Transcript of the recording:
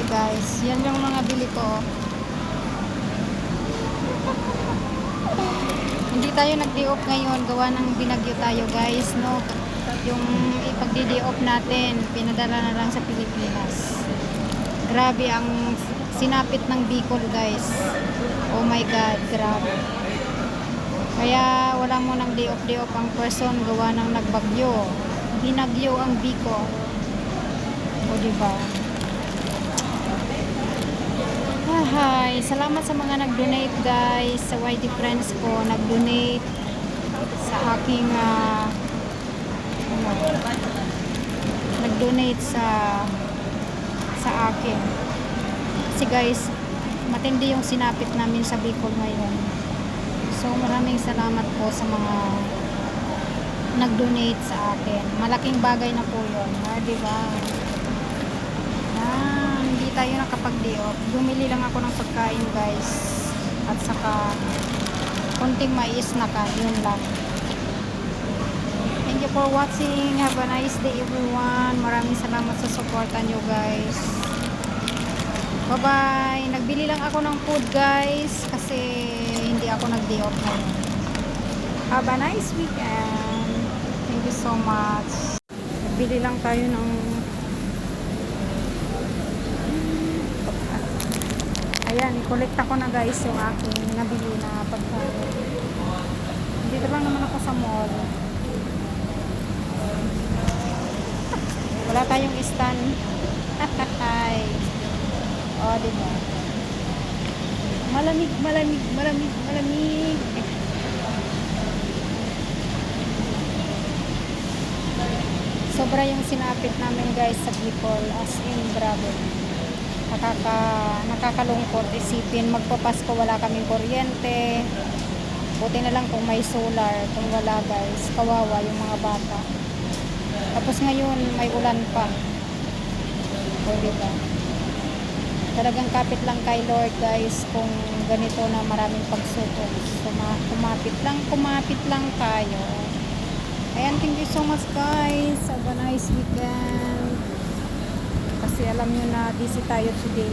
Hi guys, yan yung mga bili ko. Hindi tayo nag-day off ngayon, gawa ng binagyo tayo guys, no? Yung ipag-day off natin, pinadala na lang sa Pilipinas. Grabe ang sinapit ng Bicol guys. Oh my God, grabe. Kaya wala mo ng day off day off ang person gawa ng nagbagyo. Binagyo ang Bicol. O diba? Hi, salamat sa mga nag-donate guys sa YT friends ko, nag-donate sa aking ah, ano, nag-donate sa sa akin. Kasi guys, matindi yung sinapit namin sa Bicol ngayon. So maraming salamat po sa mga nag-donate sa akin. Malaking bagay na po yun. Ha, di ba? Ah, hindi tayo nakapag-day off. Bumili lang ako ng pagkain guys. At saka konting mais na ka. Yun lang. Thank you for watching. Have a nice day everyone. Maraming salamat sa supportan nyo guys. Bye-bye. Nagbili lang ako ng food guys. Kasi hindi ako nag-day off ngayon. Have a nice weekend. Thank you so much. Nagbili lang tayo ng I-collect ako na guys yung aking nabili na pagkain. Dito lang naman ako sa mall. Wala tayong stand. Hi. Oh, di ba? Malamig, malamig, malamig, malamig. Sobra yung sinapit namin guys sa Bicol as in grabe. Nakaka, nakakalungkot isipin magpapasko wala kaming kuryente. Buti na lang kung may solar, kung wala guys, kawawa yung mga bata. Tapos ngayon may ulan pa. O diba? Talagang kapit lang kay Lord guys kung ganito na maraming pagsubok. Kuma- kumapit lang, kumapit lang tayo. Ayan, thank you so much guys. Have a nice weekend. Kasi alam nyo na busy tayo today.